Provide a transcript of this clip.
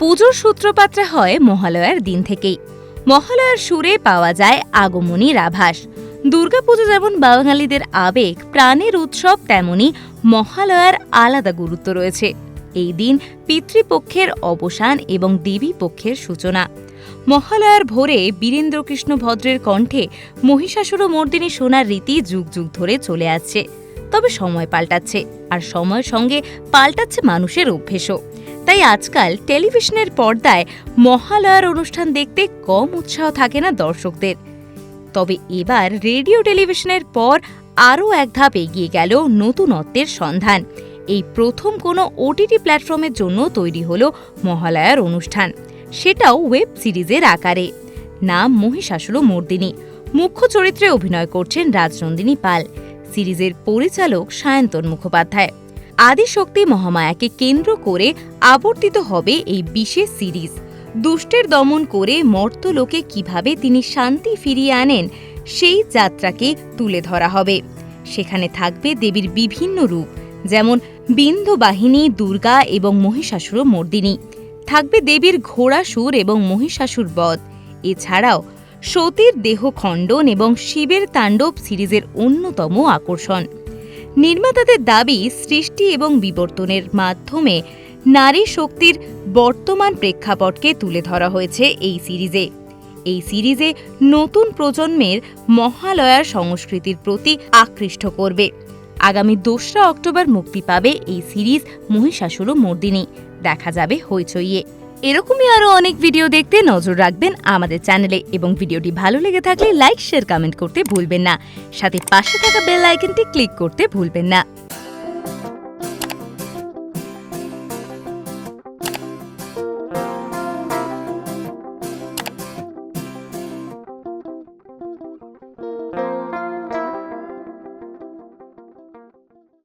পুজোর সূত্রপাতটা হয় মহালয়ার দিন থেকেই। মহালয়ার সুরে পাওয়া যায় আগমনীর আভাস দুর্গাপুজো যেমন বাঙালিদের আবেগ, প্রাণের উৎসব, তেমনি মহালয়ার আলাদা গুরুত্ব রয়েছে। এই দিন পিতৃপক্ষের অবসান এবং দেবী পক্ষের সূচনা। মহালয়ার ভোরে বীরেন্দ্রকৃষ্ণ ভদ্রের কণ্ঠে মহিষাসুর মর্দিনী শোনার রীতি যুগ যুগ ধরে চলে আসছে। তবে সময় পাল্টাচ্ছে, আর সময়ের সঙ্গে পাল্টাচ্ছে মানুষের অভ্যেসও। তাই আজকাল টেলিভিশনের পর্দায় মহালয়ার অনুষ্ঠান দেখতে কম উৎসাহ থাকে না দর্শকদের। তবে এবার রেডিও টেলিভিশনের পর আরও এক ধাপ এগিয়ে গেল নতুনত্বের সন্ধান। এই প্রথম কোনো ওটিটি প্ল্যাটফর্মের জন্য তৈরি হলো মহালয়ার অনুষ্ঠান। সেটাও ওয়েব সিরিজের আকারে। নাম মহিষাসুর মর্দিনী। মুখ্য চরিত্রে অভিনয় করছেন রাজনন্দিনী পাল। সিরিজের পরিচালক সায়ন্তন মুখোপাধ্যায়। আদিশক্তি মহামায়াকে কেন্দ্র করে আবর্তিত হবে এই বিশেষ সিরিজ। দুষ্টের দমন করে মর্তলোকে কীভাবে তিনি শান্তি ফিরিয়ে আনেন, সেই যাত্রাকে তুলে ধরা হবে। সেখানে থাকবে দেবীর বিভিন্ন রূপ, যেমন বিন্ধ বাহিনী দুর্গা এবং মহিষাসুর মর্দিনী। থাকবে দেবীর ঘোড়াসুর এবং মহিষাসুর বধ। এছাড়াও সতীর দেহ খণ্ডন এবং শিবের তাণ্ডব সিরিজের অন্যতম আকর্ষণ। নির্মাতাদের দাবি, সৃষ্টি এবং বিবর্তনের মাধ্যমে নারী শক্তির বর্তমান প্রেক্ষাপটকে তুলে ধরা হয়েছে এই সিরিজে। এই সিরিজে নতুন প্রজন্মের মহালয়ার সংস্কৃতির প্রতি আকৃষ্ট করবে। আগামী দোসরা অক্টোবর মুক্তি পাবে এই সিরিজ মহিষাসুর মর্দিনী। দেখা যাবে হইচইয়ে। এরকমই আরও অনেক ভিডিও দেখতে নজর রাখবেন আমাদের চ্যানেলে এবং ভিডিওটি ভালো লেগে থাকলে লাইক শেয়ার কমেন্ট করতে ভুলবেন না। সাথে পাশে থাকা বেল আইকনটি ক্লিক করতে ভুলবেন না।